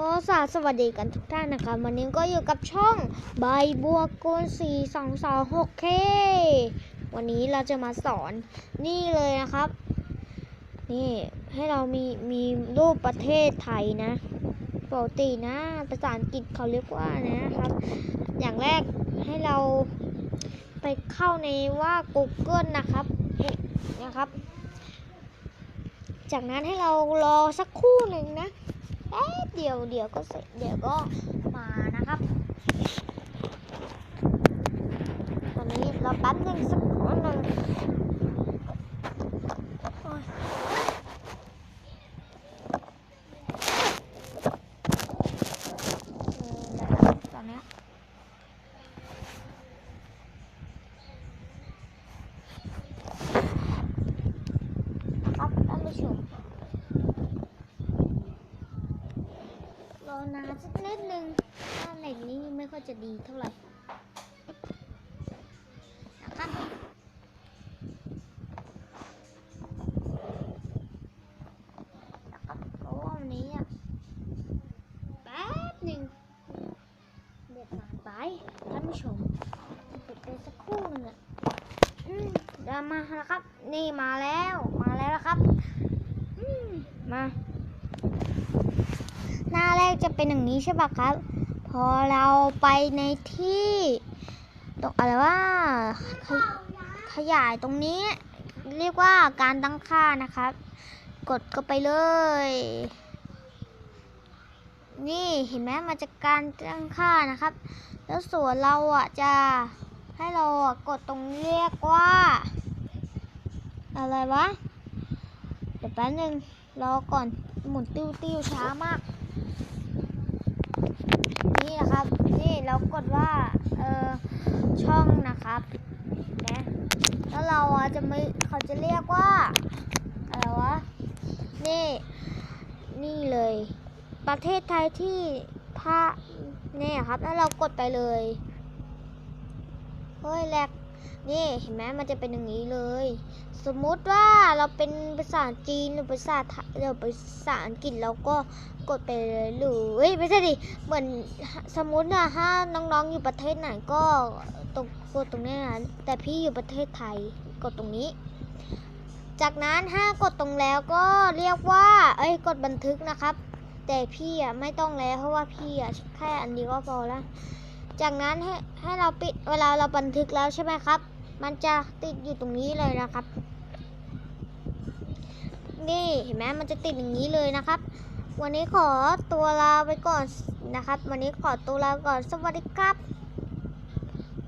ก็สวัสดีกันทุกท่านนะคะวันนี้ก็อยู่กับช่องใบบัวโกน4 2 2 6 k วันนี้เราจะมาสอนนี่เลยนะครับ นี่ให้เรามีมีรูปประเทศไทยนะปกตินะภาษาอังกฤษเขาเรียกว่านะครับ อย่างแรกให้เราไปเข้าในว่า Google นะครับนะครับ จากนั้นให้เรารอสักครู่หนึ่งนะ ป๊บเดียวเดี๋ยวก็เสร็จเดี๋ยวก็มานะครับ ตอนนี้เราแป๊บนึงสักครู่หนึ่งครับท่านผู้ชม รอนาน สักนิดนึงถ้าเน็ตนี้ไม่ค่อยจะดีเท่าไหร่นะครับนะครับเพราะว่าวันนี้อะแป๊บหนึ่งเด็ดนานไปท่านผู้ชมปิดไปสักครู่นึงอะอืมเดี๋ยวมาแล้วครับ นี่มาแล้ว มาแล้วนะครับ มา จะเป็นอย่างนี้ใช่ปะครับ พอเราไปในที่ตรงอะไรว่าขยขยายตรงนี้ เรียกว่าการตั้งค่านะครับ กดก็ไปเลย นี่เห็นไหมมาจากการตั้งค่านะครับ แล้วส่วนเราอะจะให้เราอะกดตรงเรียกว่า อะไรวะ เดี๋ยวแป๊บนึงรอก่อนหมุนติ้วติ้วช้ามาก นี่นะครับ นี่เรากดว่าเออช่องนะครับนะแล้วเราจะไม่เขาจะเรียกว่าอะไรวะนี่นี่เลย ประเทศไทยที่ภาเนี่ยครับ แล้วเรากดไปเลยเฮ้ยแหลก นี่เห็นไหมมันจะเป็นอย่างนี้เลย สมมุติว่าเราเป็นภาษาจีนหรือภาษาไทยหรือภาษาอังกฤษเราก็กดไปเลยหรือเอ้ยไม่ใช่ดิเหมือนสมมตินะถ้าน้องๆอยู่ประเทศไหนก็ตรงกดตรงนี้นะแต่พี่อยู่ประเทศไทยกดตรงนี้ จากนั้นถ้ากดตรงแล้วก็เรียกว่า เอ้ยกดบันทึกนะครับ แต่พี่อะไม่ต้องแล้วเพราะว่าพี่อะแค่อันนี้ก็พอแล้ว จากนั้นให้ให้เราปิดเวลาเราบันทึกแล้วใช่ไหมครับ มันจะติดอยู่ตรงนี้เลยนะครับ นี่เห็นไหมมันจะติดอย่างนี้เลยนะครับ วันนี้ขอตัวลาไปก่อนนะครับ วันนี้ขอตัวลาก่อนสวัสดีครับ